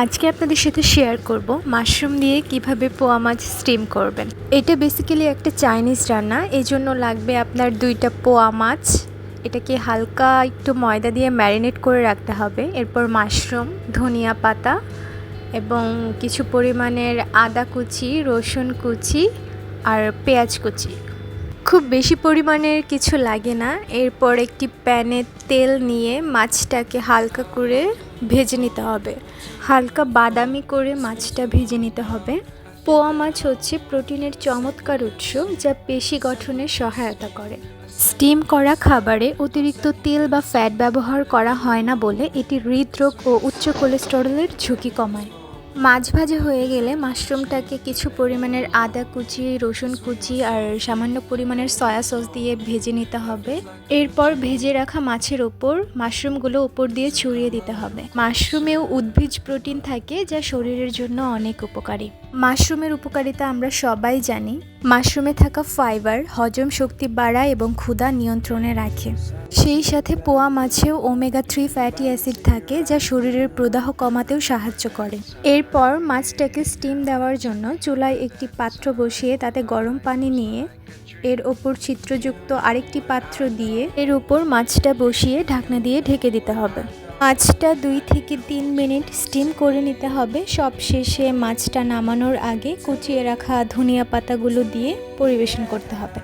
আজকে আপনাদের সাথে শেয়ার করব মাশরুম দিয়ে কীভাবে পোয়া মাছ স্টিম করবেন। এটা বেসিক্যালি একটা চাইনিজ রান্না এই জন্য লাগবে আপনার দুইটা পোয়া মাছ। এটাকে হালকা একটু ময়দা দিয়ে ম্যারিনেট করে রাখতে হবে। এরপর মাশরুম ধনিয়া পাতা এবং কিছু পরিমাণের আদা কুচি, রসুন কুচি আর পেঁয়াজ কুচি। খুব বেশি পরিমাণের কিছু লাগে না। এরপর একটি প্যানে তেল নিয়ে মাছটাকে হালকা করে ভেজে নিতে হবে। হালকা বাদামি করে মাছটা ভেজে নিতে হবে। পোয়া মাছ হচ্ছে প্রোটিনের চমৎকার উৎস যা পেশি গঠনে সহায়তা করে। স্টিম করা খাবারে অতিরিক্ত তেল বা ফ্যাট ব্যবহার করা হয় না বলে এটি হৃদরোগ ও উচ্চ কোলেস্টেরলের ঝুঁকি কমায়। মাছ ভাজা হয়ে গেলে মাশরুমটাকে কিছু পরিমাণের আদা কুচি, রসুন কুচি আর সামান্য পরিমাণের সয়া সস দিয়ে ভেজে নিতে হবে। এরপর ভেজে রাখা মাছের ওপর মাশরুমগুলো ওপর দিয়ে ছড়িয়ে দিতে হবে। মাশরুমেও উদ্ভিজ প্রোটিন থাকে যা শরীরের জন্য অনেক উপকারী। মাশরুমের উপকারিতা আমরা সবাই জানি। মাশরুমে থাকা ফাইবার হজম শক্তি বাড়ায় এবং ক্ষুধা নিয়ন্ত্রণে রাখে। সেই সাথে পোয়া মাছেও ওমেগা থ্রি ফ্যাটি অ্যাসিড থাকে, যা শরীরের প্রদাহ কমাতেও সাহায্য করে। এরপর মাছটাকে স্টিম দেওয়ার জন্য চুলায় একটি পাত্র বসিয়ে তাতে গরম পানি নিয়ে এর ওপর চিত্রযুক্ত আরেকটি পাত্র দিয়ে এর উপর মাছটা বসিয়ে ঢাকনা দিয়ে ঢেকে দিতে হবে। মাছটা দুই থেকে তিন মিনিট স্টিম করে নিতে হবে। সব শেষে মাছটা নামানোর আগে কুচিয়ে রাখা ধনিয়া পাতাগুলো দিয়ে পরিবেশন করতে হবে।